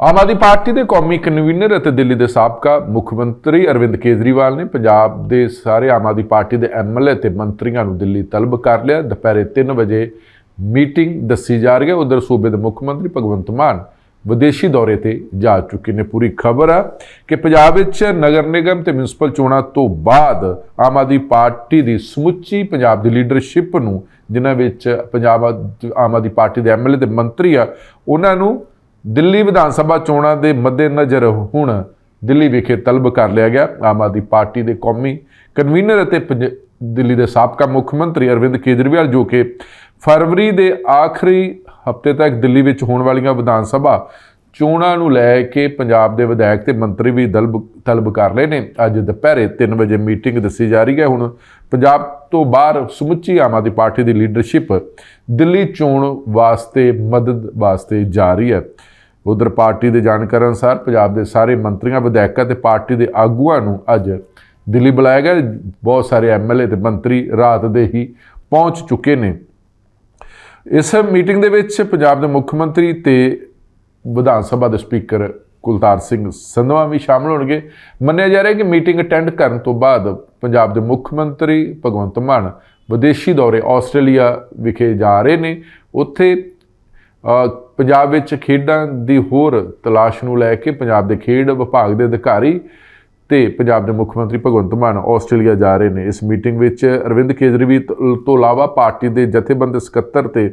ਆਮ Aadmi party ਦੇ ਕੌਮੀ convener ਅਤੇ ਦਿੱਲੀ ਦੇ ਸਾਬਕਾ ਮੁੱਖ ਮੰਤਰੀ ਅਰਵਿੰਦ ਕੇਜਰੀਵਾਲ ਨੇ ਪੰਜਾਬ ਦੇ ਸਾਰੇ ਆਮ ਆਦਮੀ ਪਾਰਟੀ ਦੇ ਐਮਐਲਏ ਤੇ ਮੰਤਰੀਆਂ ਨੂੰ ਦਿੱਲੀ ਤਲਬ ਕਰ ਲਿਆ। ਦੁਪਹਿਰੇ 3 ਵਜੇ ਮੀਟਿੰਗ ਦੱਸੀ ਜਾ ਰਹੀ ਹੈ। ਉਧਰ ਸੂਬੇ ਦੇ ਮੁੱਖ ਮੰਤਰੀ ਭਗਵੰਤ ਮਾਨ ਵਿਦੇਸ਼ੀ ਦੌਰੇ ਤੇ ਜਾ ਚੁੱਕੇ ਨੇ। ਪੂਰੀ ਖਬਰ ਆ ਕਿ ਪੰਜਾਬ ਵਿੱਚ ਨਗਰ ਨਿਗਮ ਤੇ ਮਿਊਨਿਸਪਲ ਚੋਣਾਂ ਤੋਂ ਬਾਅਦ ਆਮ ਆਦਮੀ ਪਾਰਟੀ ਦੀ ਸਮੁੱਚੀ ਪੰਜਾਬ ਦੀ ਲੀਡਰਸ਼ਿਪ ਨੂੰ, ਜਿਨ੍ਹਾਂ ਵਿੱਚ ਪੰਜਾਬ ਆਮ ਆਦਮੀ ਪਾਰਟੀ ਦੇ ਐਮਐਲਏ ਤੇ ਮੰਤਰੀ ਆ, ਉਹਨਾਂ ਨੂੰ ਦਿੱਲੀ ਵਿਧਾਨ ਸਭਾ ਚੋਣਾਂ ਦੇ ਮੱਦੇਨਜ਼ਰ ਹੁਣ ਦਿੱਲੀ ਵਿਖੇ ਤਲਬ ਕਰ ਲਿਆ ਗਿਆ। ਆਮ ਆਦਮੀ ਪਾਰਟੀ ਦੇ ਕੌਮੀ ਕਨਵੀਨਰ ਅਤੇ ਪੰਜ- ਦਿੱਲੀ ਦੇ ਸਾਬਕਾ ਮੁੱਖ ਮੰਤਰੀ ਅਰਵਿੰਦ ਕੇਜਰੀਵਾਲ, ਜੋ ਕਿ ਫਰਵਰੀ ਦੇ ਆਖਰੀ ਹਫ਼ਤੇ ਤੱਕ ਦਿੱਲੀ ਵਿੱਚ ਹੋਣ ਵਾਲੀਆਂ ਵਿਧਾਨ ਸਭਾ ਚੋਣਾਂ ਨੂੰ ਲੈ ਕੇ ਪੰਜਾਬ ਦੇ ਵਿਧਾਇਕ ਤੇ ਮੰਤਰੀ ਵੀ ਦਲਬ ਤਲਬ ਕਰ ਰਹੇ ਨੇ। ਅੱਜ ਦੁਪਹਿਰੇ 3 ਵਜੇ ਮੀਟਿੰਗ ਦੱਸੀ ਜਾ ਰਹੀ ਹੈ। ਹੁਣ ਪੰਜਾਬ ਤੋਂ ਬਾਹਰ ਸਮੁੱਚੀ ਆਮ ਆਦਮੀ ਪਾਰਟੀ ਦੀ ਲੀਡਰਸ਼ਿਪ ਦਿੱਲੀ ਚੋਣ ਵਾਸਤੇ, ਮਦਦ ਵਾਸਤੇ ਜਾ ਰਹੀ ਹੈ। ਉਧਰ ਪਾਰਟੀ ਦੇ ਜਾਣਕਾਰਾਂ ਅਨੁਸਾਰ ਪੰਜਾਬ ਦੇ ਸਾਰੇ ਮੰਤਰੀਆਂ, ਵਿਧਾਇਕਾਂ ਤੇ ਪਾਰਟੀ ਦੇ ਆਗੂਆਂ ਨੂੰ ਅੱਜ ਦਿੱਲੀ ਬੁਲਾਇਆ ਗਿਆ ਬਹੁਤ ਸਾਰੇ ਐਮਐਲਏ ਤੇ ਮੰਤਰੀ ਰਾਤ ਦੇ ਹੀ ਪਹੁੰਚ ਚੁੱਕੇ ਨੇ। ਇਸ ਮੀਟਿੰਗ ਦੇ ਵਿੱਚ ਪੰਜਾਬ ਦੇ ਮੁੱਖ ਮੰਤਰੀ ਤੇ ਵਿਧਾਨ ਸਭਾ ਦੇ ਸਪੀਕਰ ਕੁਲਤਾਰ ਸਿੰਘ ਸੰਧਵਾ ਵੀ ਸ਼ਾਮਲ ਹੋਣਗੇ। ਮੰਨਿਆ ਜਾ ਰਿਹਾ ਹੈ ਕਿ ਮੀਟਿੰਗ ਅਟੈਂਡ ਕਰਨ ਤੋਂ ਬਾਅਦ ਪੰਜਾਬ ਦੇ ਮੁੱਖ ਮੰਤਰੀ ਭਗਵੰਤ ਮਾਨ ਵਿਦੇਸ਼ੀ ਦੌਰੇ ਆਸਟ੍ਰੇਲੀਆ ਵਿਖੇ ਜਾ ਰਹੇ ਨੇ। ਉੱਥੇ ਪੰਜਾਬ ਵਿੱਚ ਖੇਡਾਂ ਦੀ ਹੋਰ ਤਲਾਸ਼ ਨੂੰ ਲੈ ਕੇ ਪੰਜਾਬ ਦੇ ਖੇਡ ਵਿਭਾਗ ਦੇ ਅਧਿਕਾਰੀ ਤੇ ਪੰਜਾਬ ਦੇ ਮੁੱਖ ਮੰਤਰੀ ਭਗਵੰਤ ਮਾਨ ਆਸਟ੍ਰੇਲੀਆ ਜਾ ਰਹੇ ਨੇ। ਇਸ ਮੀਟਿੰਗ ਵਿੱਚ ਅਰਵਿੰਦ ਕੇਜਰੀਵਾਲ ਤੋਂ- ਇਲਾਵਾ ਪਾਰਟੀ ਦੇ ਜਥੇਬੰਦ ਸਕੱਤਰ ਤੇ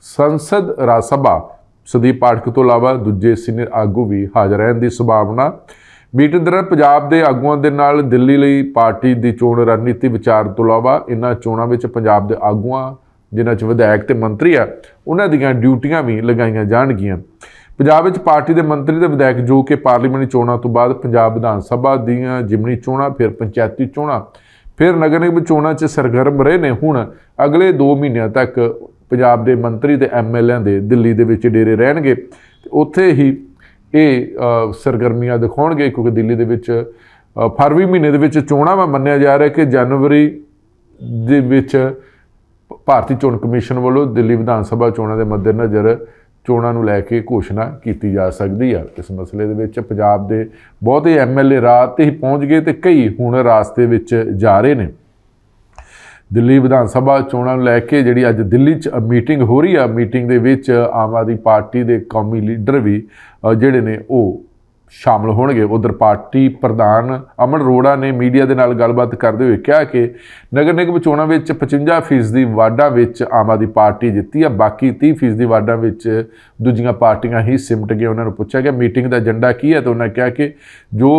ਸੰਸਦ ਰਾਜ ਸਭਾ ਸੁਦੀਪ ਪਾਠਕ ਤੋਂ ਇਲਾਵਾ ਦੂਜੇ ਸੀਨੀਅਰ ਆਗੂ ਵੀ ਹਾਜ਼ਰ ਰਹਿਣ ਦੀ ਸੰਭਾਵਨਾ। ਮੀਟਿੰਗ ਦੌਰਾਨ ਪੰਜਾਬ ਦੇ ਆਗੂਆਂ ਦੇ ਨਾਲ ਦਿੱਲੀ ਲਈ ਪਾਰਟੀ ਦੀ ਚੋਣ ਰਣਨੀਤੀ ਵਿਚਾਰ ਤੋਂ ਇਲਾਵਾ ਇਨ੍ਹਾਂ ਚੋਣਾਂ ਵਿੱਚ ਪੰਜਾਬ ਦੇ ਆਗੂਆਂ ਜਿਨ੍ਹਾਂ 'ਚ ਵਿਧਾਇਕ ਤੇ ਮੰਤਰੀ ਆ, ਉਹਨਾਂ ਦੀਆਂ ਡਿਊਟੀਆਂ ਵੀ ਲਗਾਈਆਂ ਜਾਣਗੀਆਂ। ਪੰਜਾਬ ਵਿੱਚ ਪਾਰਟੀ ਦੇ ਮੰਤਰੀ ਤੇ ਵਿਧਾਇਕ ਜੋ ਕਿ ਪਾਰਲੀਮੈਂਟੀ ਚੋਣਾਂ ਤੋਂ ਬਾਅਦ ਪੰਜਾਬ ਵਿਧਾਨ ਸਭਾ ਦੀਆਂ ਜਿਮਨੀ ਚੋਣਾਂ, ਫਿਰ ਪੰਚਾਇਤੀ ਚੋਣਾਂ, ਫਿਰ ਨਗਰ ਨਿਗਮ ਚੋਣਾਂ 'ਚ ਸਰਗਰਮ ਰਹੇ ਨੇ। ਹੁਣ ਅਗਲੇ 2 ਮਹੀਨਿਆਂ ਤੱਕ ਪੰਜਾਬ ਦੇ ਮੰਤਰੀ ਤੇ ਐਮਐਲਏਆਂ ਦੇ ਦਿੱਲੀ ਦੇ ਵਿੱਚ ਡੇਰੇ ਰਹਿਣਗੇ। ਤੇ ਉੱਥੇ ਹੀ ਇਹ ਸਰਗਰਮੀਆਂ ਦਿਖਾਉਣਗੇ, ਕਿਉਂਕਿ ਦਿੱਲੀ ਦੇ ਵਿੱਚ ਫਰਵਰੀ ਮਹੀਨੇ ਦੇ ਵਿੱਚ ਚੋਣਾਂ ਵਾ ਮੰਨਿਆ ਜਾ ਰਿਹਾ ਕਿ ਜਨਵਰੀ ਦੇ ਵਿੱਚ ਭਾਰਤੀ ਚੋਣ ਕਮਿਸ਼ਨ ਵੱਲੋਂ ਦਿੱਲੀ ਵਿਧਾਨ ਸਭਾ ਚੋਣਾਂ ਦੇ ਮੱਦੇਨਜ਼ਰ ਚੋਣਾਂ ਨੂੰ ਲੈ ਕੇ ਘੋਸ਼ਣਾ ਕੀਤੀ ਜਾ ਸਕਦੀ ਹੈ ਇਸ ਮਸਲੇ ਦੇ ਵਿੱਚ ਪੰਜਾਬ ਦੇ ਬਹੁਤੇ ਐਮਐਲਏ ਰਾਤ ਤੇ ਹੀ ਪਹੁੰਚ ਗਏ ਤੇ ਕਈ ਹੁਣ ਰਾਸਤੇ ਵਿੱਚ ਜਾ ਰਹੇ ਨੇ। ਦਿੱਲੀ ਵਿਧਾਨ ਸਭਾ ਚੋਣਾਂ ਨੂੰ ਲੈ ਕੇ ਜਿਹੜੀ ਅੱਜ ਦਿੱਲੀ 'ਚ ਮੀਟਿੰਗ ਹੋ ਰਹੀ ਆ, ਮੀਟਿੰਗ ਦੇ ਵਿੱਚ ਆਮ ਆਦਮੀ ਪਾਰਟੀ ਦੇ ਕੌਮੀ ਲੀਡਰ ਵੀ ਜਿਹੜੇ ਨੇ ਉਹ ਸ਼ਾਮਲ ਹੋਣਗੇ। ਉਧਰ ਪਾਰਟੀ ਪ੍ਰਧਾਨ ਅਮਨ ਅਰੋੜਾ ਨੇ ਮੀਡੀਆ ਦੇ ਨਾਲ ਗੱਲਬਾਤ ਕਰਦੇ ਹੋਏ ਕਿਹਾ ਕਿ ਨਗਰ ਨਿਗਮ ਚੋਣਾਂ ਵਿੱਚ 55% ਦੀ ਵਾਰਡਾਂ ਵਿੱਚ ਆਮ ਆਦਮੀ ਪਾਰਟੀ ਜਿੱਤੀ ਆ, ਬਾਕੀ 30% ਦੀ ਵਾਰਡਾਂ ਵਿੱਚ ਦੂਜੀਆਂ ਪਾਰਟੀਆਂ ਹੀ ਸਿਮਟ ਗਏ। ਉਹਨਾਂ ਨੂੰ ਪੁੱਛਿਆ ਗਿਆ ਮੀਟਿੰਗ ਦਾ ਏਜੰਡਾ ਕੀ ਹੈ ਤਾਂ ਉਹਨਾਂ ਕਿਹਾ ਕਿ ਜੋ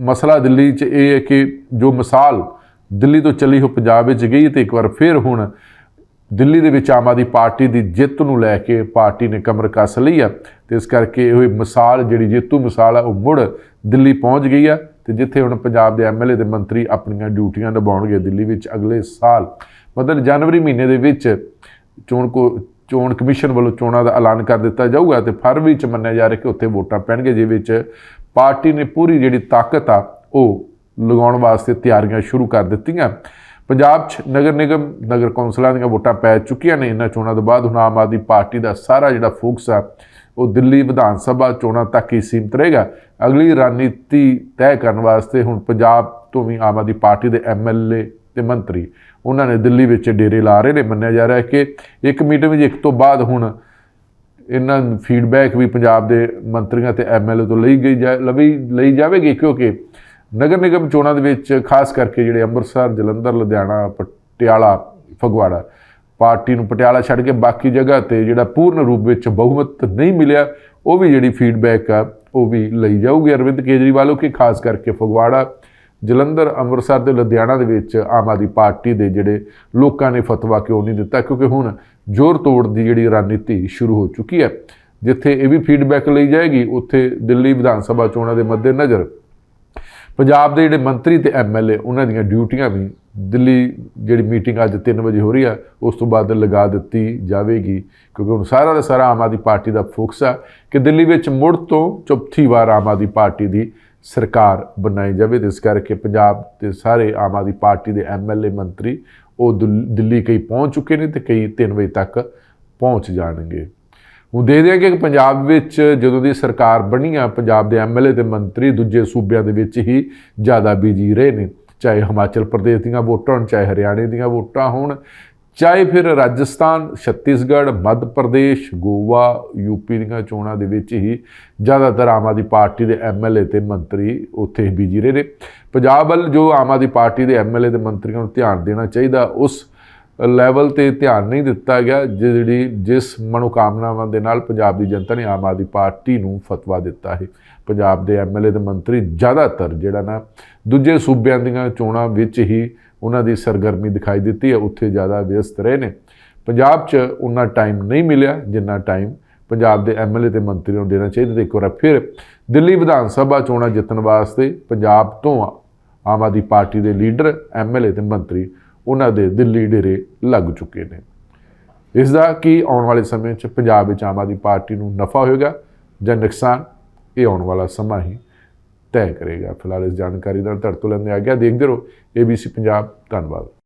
ਮਸਲਾ ਦਿੱਲੀ 'ਚ ਇਹ ਹੈ ਕਿ ਜੋ ਮਿਸਾਲ ਦਿੱਲੀ ਤੋਂ ਚੱਲੀ ਹੋ ਪੰਜਾਬ ਵਿੱਚ ਗਈ ਤੇ ਇੱਕ ਵਾਰ ਫਿਰ ਹੁਣ ਦਿੱਲੀ ਦੇ ਵਿੱਚ ਆਮ ਆਦਮੀ ਪਾਰਟੀ ਦੀ ਜਿੱਤ ਨੂੰ ਲੈ ਕੇ ਪਾਰਟੀ ਨੇ ਕਮਰ ਕੱਸ ਲਈ ਆ ਤੇ ਇਸ ਕਰਕੇ ਇਹ ਮਿਸਾਲ, ਜਿਹੜੀ ਜੇਤੂ ਮਿਸਾਲ ਆ, ਉਹ ਮੁੜ ਦਿੱਲੀ ਪਹੁੰਚ ਗਈ ਆ ਤੇ ਜਿੱਥੇ ਹੁਣ ਪੰਜਾਬ ਦੇ ਐਮਐਲਏ ਤੇ ਮੰਤਰੀ ਆਪਣੀਆਂ ਡਿਊਟੀਆਂ ਨਿਭਾਉਣਗੇ ਦਿੱਲੀ ਵਿੱਚ ਅਗਲੇ ਸਾਲ। ਮਤਲਬ ਜਨਵਰੀ ਮਹੀਨੇ ਦੇ ਵਿੱਚ ਚੋਣ ਕੋ, ਚੋਣ ਕਮਿਸ਼ਨ ਵੱਲੋਂ ਚੋਣਾਂ ਦਾ ਐਲਾਨ ਕਰ ਦਿੱਤਾ ਜਾਊਗਾ ਤੇ ਫਰਵਰੀ ਚ ਮੰਨਿਆ ਜਾ ਰਿਹਾ ਕਿ ਉੱਥੇ ਵੋਟਾਂ ਪੈਣਗੇ ਜਿਹਦੇ ਵਿੱਚ ਪਾਰਟੀ ਨੇ ਪੂਰੀ ਜਿਹੜੀ ਤਾਕਤ ਆ, ਉਹ ਲਗਾਉਣ ਵਾਸਤੇ ਤਿਆਰੀਆਂ ਸ਼ੁਰੂ ਕਰ ਦਿੱਤੀਆਂ। ਪੰਜਾਬ 'ਚ ਨਗਰ ਨਿਗਮ, ਨਗਰ ਕੌਂਸਲਾਂ ਦੀਆਂ ਵੋਟਾਂ ਪੈ ਚੁੱਕੀਆਂ ਨੇ। ਇਹਨਾਂ ਚੋਣਾਂ ਤੋਂ ਬਾਅਦ ਹੁਣ ਆਮ ਆਦਮੀ ਪਾਰਟੀ ਦਾ ਸਾਰਾ ਜਿਹੜਾ ਫੋਕਸ ਆ, ਉਹ ਦਿੱਲੀ ਵਿਧਾਨ ਸਭਾ ਚੋਣਾਂ ਤੱਕ ਹੀ ਸੀਮਤ ਰਹੇਗਾ। ਅਗਲੀ ਰਣਨੀਤੀ ਤੈਅ ਕਰਨ ਵਾਸਤੇ ਹੁਣ ਪੰਜਾਬ ਤੋਂ ਵੀ ਆਮ ਆਦਮੀ ਪਾਰਟੀ ਦੇ ਐਮਐਲਏ ਤੇ ਮੰਤਰੀ ਉਹਨਾਂ ਨੇ ਦਿੱਲੀ ਵਿੱਚ ਡੇਰੇ ਲਾ ਰਹੇ ਨੇ। ਮੰਨਿਆ ਜਾ ਰਿਹਾ ਹੈ ਕਿ ਇੱਕ ਮੀਟਿੰਗ ਵਿੱਚ ਇੱਕ ਤੋਂ ਬਾਅਦ ਹੁਣ ਇਹਨਾਂ ਫੀਡਬੈਕ ਵੀ ਪੰਜਾਬ ਦੇ ਮੰਤਰੀਆਂ ਤੇ ਐਮਐਲਏ ਤੋਂ ਲਈ ਗਈ ਜਾ ਲਵੀ ਲਈ ਜਾਵੇਗੀ, ਕਿਉਂਕਿ ਨਗਰ ਨਿਗਮ ਚੋਣਾਂ ਦੇ ਵਿੱਚ ਖਾਸ ਕਰਕੇ ਜਿਹੜੇ ਅੰਮ੍ਰਿਤਸਰ, ਜਲੰਧਰ, ਲੁਧਿਆਣਾ, ਪਟਿਆਲਾ, ਫਗਵਾੜਾ ਪਾਰਟੀ ਨੂੰ ਪਟਿਆਲਾ ਛੱਡ ਕੇ ਬਾਕੀ ਜਗ੍ਹਾ ਤੇ ਜਿਹੜਾ ਪੂਰਨ ਰੂਪ ਵਿੱਚ ਬਹੁਮਤ ਨਹੀਂ ਮਿਲਿਆ, ਉਹ ਵੀ ਜਿਹੜੀ ਫੀਡਬੈਕ ਆ, ਉਹ ਵੀ ਲਈ ਜਾਊਗੀ। ਅਰਵਿੰਦ ਕੇਜਰੀਵਾਲ ਕਿ ਖਾਸ ਕਰਕੇ ਫਗਵਾੜਾ, ਜਲੰਧਰ, ਅੰਮ੍ਰਿਤਸਰ ਤੇ ਲੁਧਿਆਣਾ ਦੇ ਵਿੱਚ ਆਮ ਆਦਮੀ ਪਾਰਟੀ ਦੇ ਜਿਹੜੇ ਲੋਕਾਂ ਨੇ ਫਤਵਾ ਕਿਉਂ ਨਹੀਂ ਦਿੱਤਾ? ਕਿਉਂਕਿ ਹੁਣ ਜ਼ੋਰ ਤੋੜ ਦੀ ਜਿਹੜੀ ਰਣਨੀਤੀ ਸ਼ੁਰੂ ਹੋ ਚੁੱਕੀ ਹੈ, ਜਿੱਥੇ ਇਹ ਵੀ ਫੀਡਬੈਕ ਲਈ ਜਾਏਗੀ, ਉੱਥੇ ਦਿੱਲੀ ਵਿਧਾਨ ਸਭਾ ਚੋਣਾਂ ਦੇ ਮੱਦੇਨਜ਼ਰ ਪੰਜਾਬ ਦੇ ਜਿਹੜੇ ਮੰਤਰੀ ਤੇ ਐਮਐਲਏ ਉਹਨਾਂ ਦੀਆਂ ਡਿਊਟੀਆਂ ਵੀ ਦਿੱਲੀ ਜਿਹੜੀ ਮੀਟਿੰਗ ਅੱਜ 3 ਵਜੇ ਹੋ ਰਹੀ ਆ, ਉਸ ਤੋਂ ਬਾਅਦ ਲਗਾ ਦਿੱਤੀ ਜਾਵੇਗੀ, ਕਿਉਂਕਿ ਹੁਣ ਸਾਰਾ ਦਾ ਸਾਰਾ ਆਮ ਆਦਮੀ ਪਾਰਟੀ ਦਾ ਫੋਕਸ ਆ ਕਿ ਦਿੱਲੀ ਵਿੱਚ ਮੁੜ ਤੋਂ ਚੌਥੀ ਵਾਰ ਆਮ ਆਦਮੀ ਪਾਰਟੀ ਦੀ ਸਰਕਾਰ ਬਣਾਈ ਜਾਵੇ, ਤੇ ਇਸ ਕਰਕੇ ਪੰਜਾਬ ਦੇ ਸਾਰੇ ਆਮ ਆਦਮੀ ਪਾਰਟੀ ਦੇ ਐਮਐਲਏ ਮੰਤਰੀ ਉਹ ਦੁਲ- ਦਿੱਲੀ ਕਈ ਪਹੁੰਚ ਚੁੱਕੇ ਨੇ ਤੇ ਕਈ 3 ਵਜੇ ਤੱਕ ਪਹੁੰਚ ਜਾਣਗੇ। ਉਹ ਦੇਖਦੇ ਹਾਂ ਕਿ ਪੰਜਾਬ ਵਿੱਚ ਜਦੋਂ ਦੀ ਸਰਕਾਰ ਬਣੀ ਆ, ਪੰਜਾਬ ਦੇ ਐਮਐਲਏ ਤੇ ਮੰਤਰੀ ਦੂਜੇ ਸੂਬਿਆਂ ਦੇ ਵਿੱਚ ਹੀ ਜ਼ਿਆਦਾ ਬਿਜ਼ੀ ਰਹੇ ਨੇ। ਚਾਹੇ ਹਿਮਾਚਲ ਪ੍ਰਦੇਸ਼ ਦੀਆਂ ਵੋਟਾਂ ਹੋਣ, ਚਾਹੇ ਹਰਿਆਣੇ ਦੀਆਂ ਵੋਟਾਂ ਹੋਣ, ਚਾਹੇ ਫਿਰ ਰਾਜਸਥਾਨ, ਛੱਤੀਸਗੜ੍ਹ, ਮੱਧ ਪ੍ਰਦੇਸ਼, ਗੋਆ ਯੂਪੀ ਦੀਆਂ ਚੋਣਾਂ ਦੇ ਵਿੱਚ ਹੀ ਜ਼ਿਆਦਾਤਰ ਆਮ ਆਦਮੀ ਪਾਰਟੀ ਦੇ ਐਮਐਲਏ ਤੇ ਮੰਤਰੀ ਉੱਥੇ ਹੀ ਬਿਜ਼ੀ ਰਹੇ ਨੇ। ਪੰਜਾਬ ਵੱਲ ਜੋ ਆਮ ਆਦਮੀ ਪਾਰਟੀ ਦੇ ਐਮਐਲਏ ਤੇ ਮੰਤਰੀਆਂ ਨੂੰ ਧਿਆਨ ਦੇਣਾ ਚਾਹੀਦਾ, ਉਸ ਲੈਵਲ ਤੇ ਧਿਆਨ ਨਹੀਂ ਦਿੱਤਾ ਗਿਆ, ਜਿਹੜੀ ਜਿਸ ਮਨੋਕਾਮਨਾਵਾਂ ਦੇ ਨਾਲ ਪੰਜਾਬ ਦੀ ਜਨਤਾ ਨੇ ਆਮ ਆਦਮੀ ਪਾਰਟੀ ਨੂੰ ਫਤਵਾ ਦਿੱਤਾ ਹੈ। ਪੰਜਾਬ ਦੇ ਐਮਐਲਏ ਤੇ ਮੰਤਰੀ ਜ਼ਿਆਦਾਤਰ ਜਿਹੜਾ ਨਾ ਦੂਜੇ ਸੂਬਿਆਂ ਦੀਆਂ ਚੋਣਾਂ ਵਿੱਚ ਹੀ ਉਹਨਾਂ ਦੀ ਸਰਗਰਮੀ ਦਿਖਾਈ ਦਿੱਤੀ ਹੈ, ਉੱਥੇ ਜ਼ਿਆਦਾ ਵਿਅਸਤ ਰਹੇ ਨੇ। ਪੰਜਾਬ 'ਚ ਉਹਨਾਂ ਟਾਈਮ ਨਹੀਂ ਮਿਲਿਆ ਜਿੰਨਾ ਟਾਈਮ ਪੰਜਾਬ ਦੇ ਐਮਐਲਏ ਤੇ ਮੰਤਰੀ ਨੂੰ ਦੇਣਾ ਚਾਹੀਦਾ। ਤੇ ਇੱਕ ਵਾਰ ਫਿਰ ਦਿੱਲੀ ਵਿਧਾਨ ਸਭਾ ਚੋਣਾਂ ਜਿੱਤਣ ਵਾਸਤੇ ਪੰਜਾਬ ਤੋਂ ਆਮ ਆਦਮੀ ਪਾਰਟੀ ਦੇ ਲੀਡਰ ਐਮਐਲਏ ਤੇ ਮੰਤਰੀ ਉਹਨਾਂ ਦੇ ਦਿੱਲੀ ਡੇਰੇ ਲੱਗ ਚੁੱਕੇ ਨੇ। ਇਸ ਦਾ ਕੀ ਆਉਣ ਵਾਲੇ ਸਮੇਂ 'ਚ ਪੰਜਾਬ ਵਿੱਚ ਆਮ ਆਦਮੀ ਪਾਰਟੀ ਨੂੰ ਨਫਾ ਹੋਏਗਾ ਜਾਂ ਨੁਕਸਾਨ? ਇਹ ਆਉਣ ਵਾਲਾ ਸਮਾਂ ਹੀ ਤੈਅ ਕਰੇਗਾ। ਫਿਲਹਾਲ ਇਸ ਜਾਣਕਾਰੀ ਨਾਲ ਧੜ ਤੋਂ ਲੈਂਦੇ ਆ ਗਿਆ। ਦੇਖਦੇ ਰਹੋ। ABC ਪੰਜਾਬ। ਧੰਨਵਾਦ।